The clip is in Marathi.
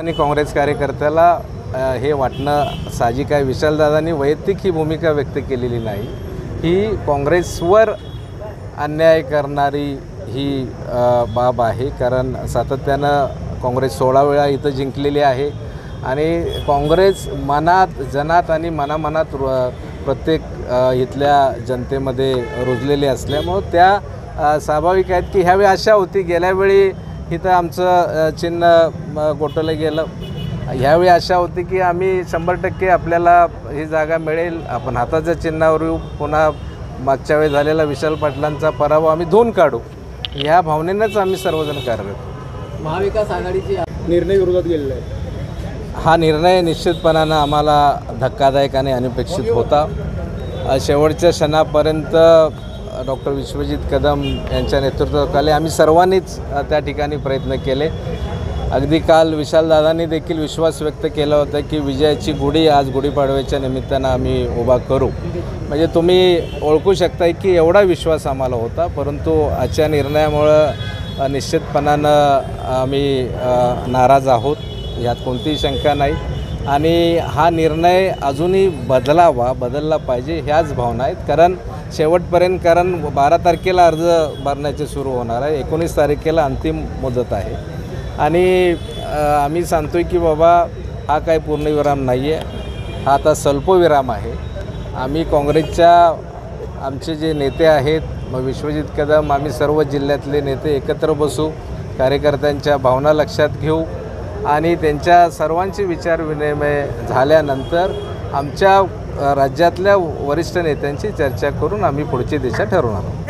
आणि काँग्रेस कार्यकर्त्याला हे वाटणं साहजिक आहे. विशालदादांनी वैयक्तिक ही भूमिका व्यक्त केलेली नाही. ही काँग्रेसवर अन्याय करणारी ही बाब आहे. कारण सातत्यानं काँग्रेस सोळा वेळा इथं जिंकलेली आहे. आणि काँग्रेस मनात जनात आणि मनामनात प्रत्येक इथल्या जनतेमध्ये रुजलेली असल्यामुळं त्या स्वाभाविक आहेत की ह्यावेळी आशा होती. गेल्यावेळी इथं आमचं चिन्ह गोठवलं गेलं. ह्यावेळी आशा होती की आम्ही शंभर टक्के आपल्याला ही जागा मिळेल. आपण हाताच्या चिन्हावर येऊ. पुन्हा मागच्या वेळी झालेला विशाल पाटलांचा पराभव आम्ही धुवून काढू. ह्या भावनेनंच आम्ही सर्वजण कार्यरत महाविकास आघाडीची निर्णय विरोधात गेलेला आहे. हा निर्णय निश्चितपणानं आम्हाला धक्कादायक आणि अनपेक्षित होता. शेवटच्या क्षणापर्यंत डॉक्टर विश्वजित कदम यांच्या नेतृत्वाखाली आम्ही सर्वांनीच त्या ठिकाणी प्रयत्न केले. अगदी काल विशालदादांनी देखील विश्वास व्यक्त केला होता की विजयाची गुढी आज गुढीपाडव्याच्या निमित्तानं आम्ही उभा करू. म्हणजे तुम्ही ओळखू शकताय की एवढा विश्वास आम्हाला होता परंतु आजच्या निर्णयामुळं निश्चितपणानं आम्ही नाराज आहोत. यात कोणतीही शंका नाही. आणि हा निर्णय अजूनही बदलावा बदलला पाहिजे ह्याच भावना आहेत. कारण शेवटपर्यंत कारण बारा तारखेला अर्ज भरण्याचे सुरू होणार आहे. एकोणीस तारखेला अंतिम मुदत आहे. आणि आम्ही सांगतो आहे की बाबा हा काय पूर्णविराम नाही आहे हा आता स्वल्पविराम आहे. आम्ही काँग्रेसच्या आमचे जे नेते आहेत मग विश्वजित कदम आम्ही सर्व जिल्ह्यातले नेते एकत्र बसू कार्यकर्त्यांच्या भावना लक्षात घेऊ. आणि त्यांच्या सर्वांचे विचार विनिमय झाल्यानंतर आमच्या राज्यातल्या वरिष्ठ नेत्यांची चर्चा करून आम्ही पुढची दिशा ठरवणार